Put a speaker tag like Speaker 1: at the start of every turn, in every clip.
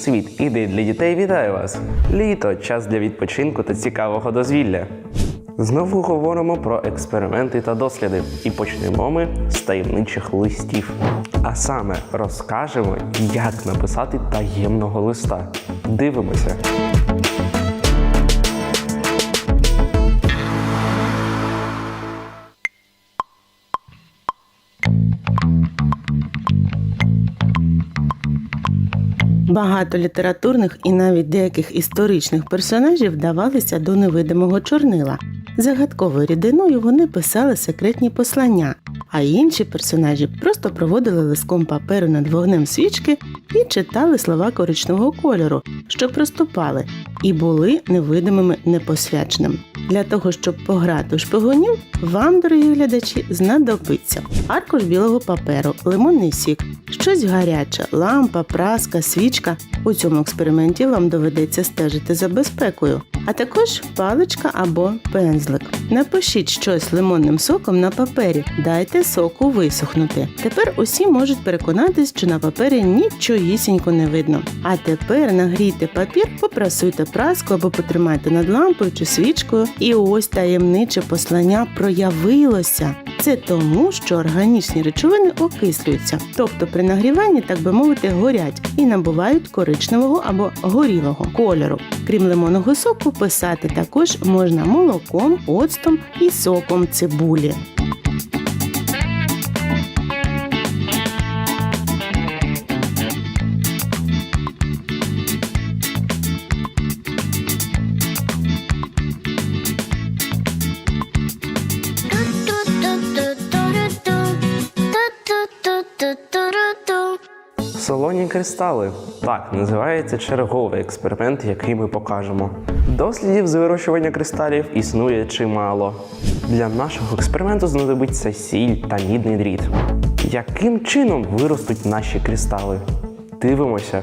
Speaker 1: Світ ідей для дітей вітаю вас! Літо час для відпочинку та цікавого дозвілля. Знову говоримо про експерименти та досліди. І почнемо ми з таємничих листів. А саме розкажемо, як написати таємного листа. Дивимося.
Speaker 2: Багато літературних і навіть деяких історичних персонажів вдавалися до невидимого чорнила. Загадковою рідиною вони писали секретні послання, а інші персонажі просто проводили лиском паперу над вогнем свічки і читали слова коричневого кольору, що проступали, і були невидимими непосвяченим. Для того, щоб пограти у шпигунів, вам, дорогі глядачі, знадобиться аркуш білого паперу, лимонний сік, щось гаряче, лампа, праска, свічка. У цьому експерименті вам доведеться стежити за безпекою, а також паличка або пензлик. Напишіть щось лимонним соком на папері, дайте соку висохнути. Тепер усі можуть переконатись, що на папері нічогісінько не видно. А тепер нагрійте папір, попрасуйте праску або потримайте над лампою чи свічкою. І ось таємниче послання проявилося. Це тому, що органічні речовини окислюються, тобто при нагріванні, так би мовити, горять і набувають коричневого або горілого кольору. Крім лимонного соку, писати також можна молоком, оцтом і соком цибулі.
Speaker 1: Кристали. Так називається черговий експеримент, який ми покажемо. Дослідів з вирощування кристалів існує чимало. Для нашого експерименту знадобиться сіль та мідний дріт. Яким чином виростуть наші кристали? Дивимося.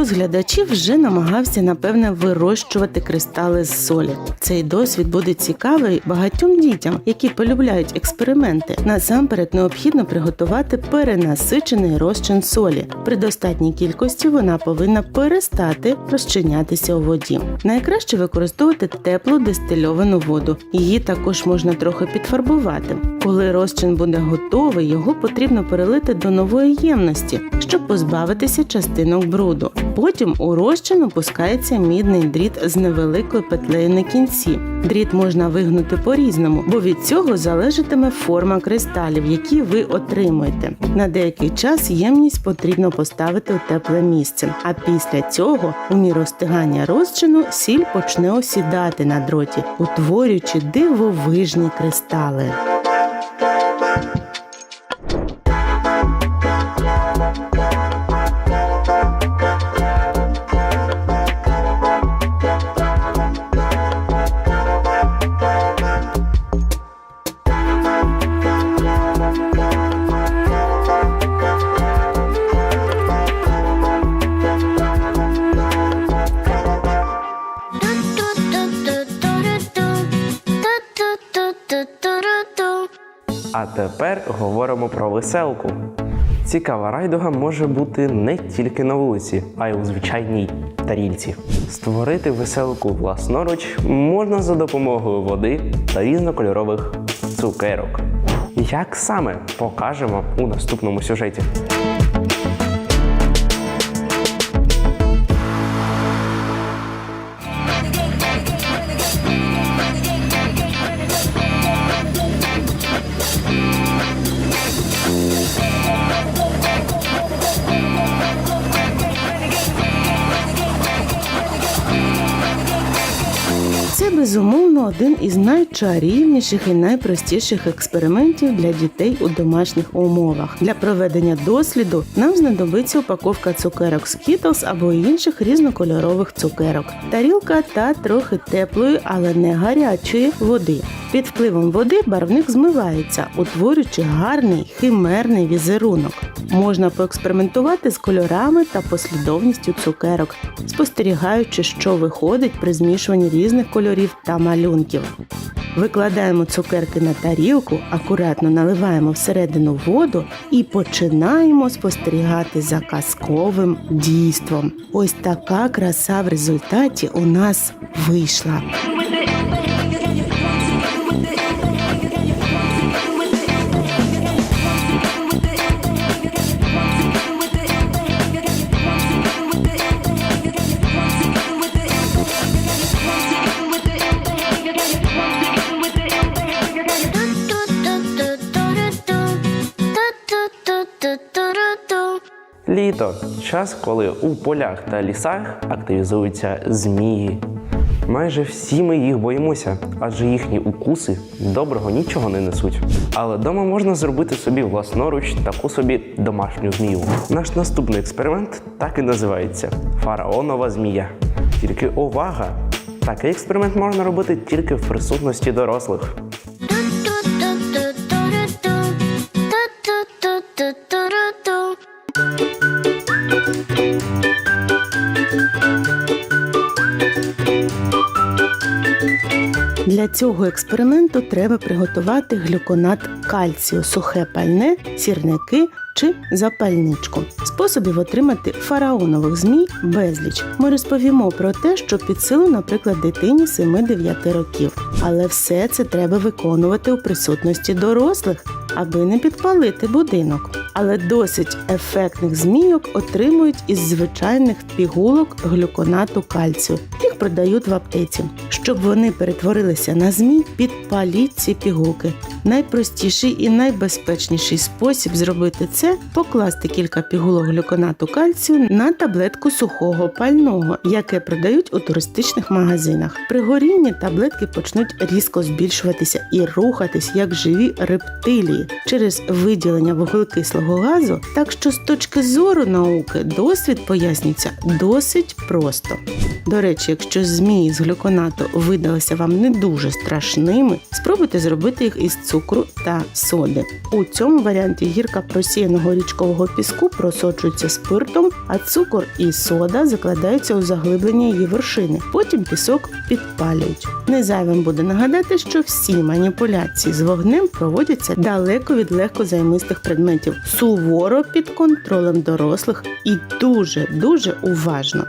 Speaker 2: хто з глядачів вже намагався напевне вирощувати кристали з солі. Цей досвід буде цікавий багатьом дітям, які полюбляють експерименти. Насамперед необхідно приготувати перенасичений розчин солі. При достатній кількості вона повинна перестати розчинятися у воді. Найкраще використовувати теплу дистильовану воду. Її також можна трохи підфарбувати. Коли розчин буде готовий, його потрібно перелити до нової ємності, щоб позбавитися частинок бруду. Потім у розчин опускається мідний дріт з невеликою петлею на кінці. Дріт можна вигнути по-різному, бо від цього залежатиме форма кристалів, які ви отримуєте. На деякий час ємність потрібно поставити у тепле місце. А після цього, у міру стигання розчину, сіль почне осідати на дроті, утворюючи дивовижні кристали.
Speaker 1: Тепер говоримо про веселку. Цікава райдуга може бути не тільки на вулиці, а й у звичайній тарільці. Створити веселку власноруч можна за допомогою води та різнокольорових цукерок. Як саме покажемо у наступному сюжеті.
Speaker 2: Безумовно один із найчарівніших і найпростіших експериментів для дітей у домашніх умовах. Для проведення досліду нам знадобиться упаковка цукерок Skittles або інших різнокольорових цукерок, тарілка та трохи теплої, але не гарячої води. Під впливом води барвник змивається, утворюючи гарний химерний візерунок. Можна поекспериментувати з кольорами та послідовністю цукерок, спостерігаючи, що виходить при змішуванні різних кольорів та малюнків. Викладаємо цукерки на тарілку, акуратно наливаємо всередину воду і починаємо спостерігати за казковим дійством. Ось така краса в результаті у нас вийшла.
Speaker 1: Літо час, коли у полях та лісах активізуються змії. Майже всі ми їх боїмося, адже їхні укуси доброго нічого не несуть. Але вдома можна зробити собі власноруч таку собі домашню змію. Наш наступний експеримент так і називається фараонова змія. Тільки увага! Такий експеримент можна робити тільки в присутності дорослих.
Speaker 2: Для цього експерименту треба приготувати глюконат кальцію, сухе пальне, сірники чи запальничку. Способів отримати фараонових змій безліч. Ми розповімо про те, що під силу, наприклад, дитині 7-9 років. Але все це треба виконувати у присутності дорослих, аби не підпалити будинок. Але досить ефектних змійок отримують із звичайних пігулок глюконату кальцію. Продають в аптеці. Щоб вони перетворилися на змій, підпаліть ці пігулки. Найпростіший і найбезпечніший спосіб зробити це покласти кілька пігулок глюконату кальцію на таблетку сухого пального, яке продають у туристичних магазинах. При горінні таблетки почнуть різко збільшуватися і рухатись як живі рептилії через виділення вуглекислого газу. Так що з точки зору науки досвід пояснюється досить просто. До речі, якщо змії з глюконату видалися вам не дуже страшними, спробуйте зробити їх із цукру та соди. У цьому варіанті гірка просіяного річкового піску просочується спиртом, а цукор і сода закладаються у заглиблення її вершини. Потім пісок підпалюють. Не зайвим буде нагадати, що всі маніпуляції з вогнем проводяться далеко від легкозаймистих предметів, суворо під контролем дорослих і дуже дуже уважно.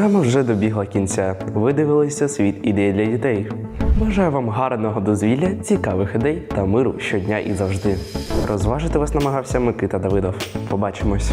Speaker 1: Програма вже добігла кінця. Ви дивилися світ ідей для дітей. Бажаю вам гарного дозвілля, цікавих ідей та миру щодня і завжди. Розважити вас намагався Микита Давидов. Побачимось.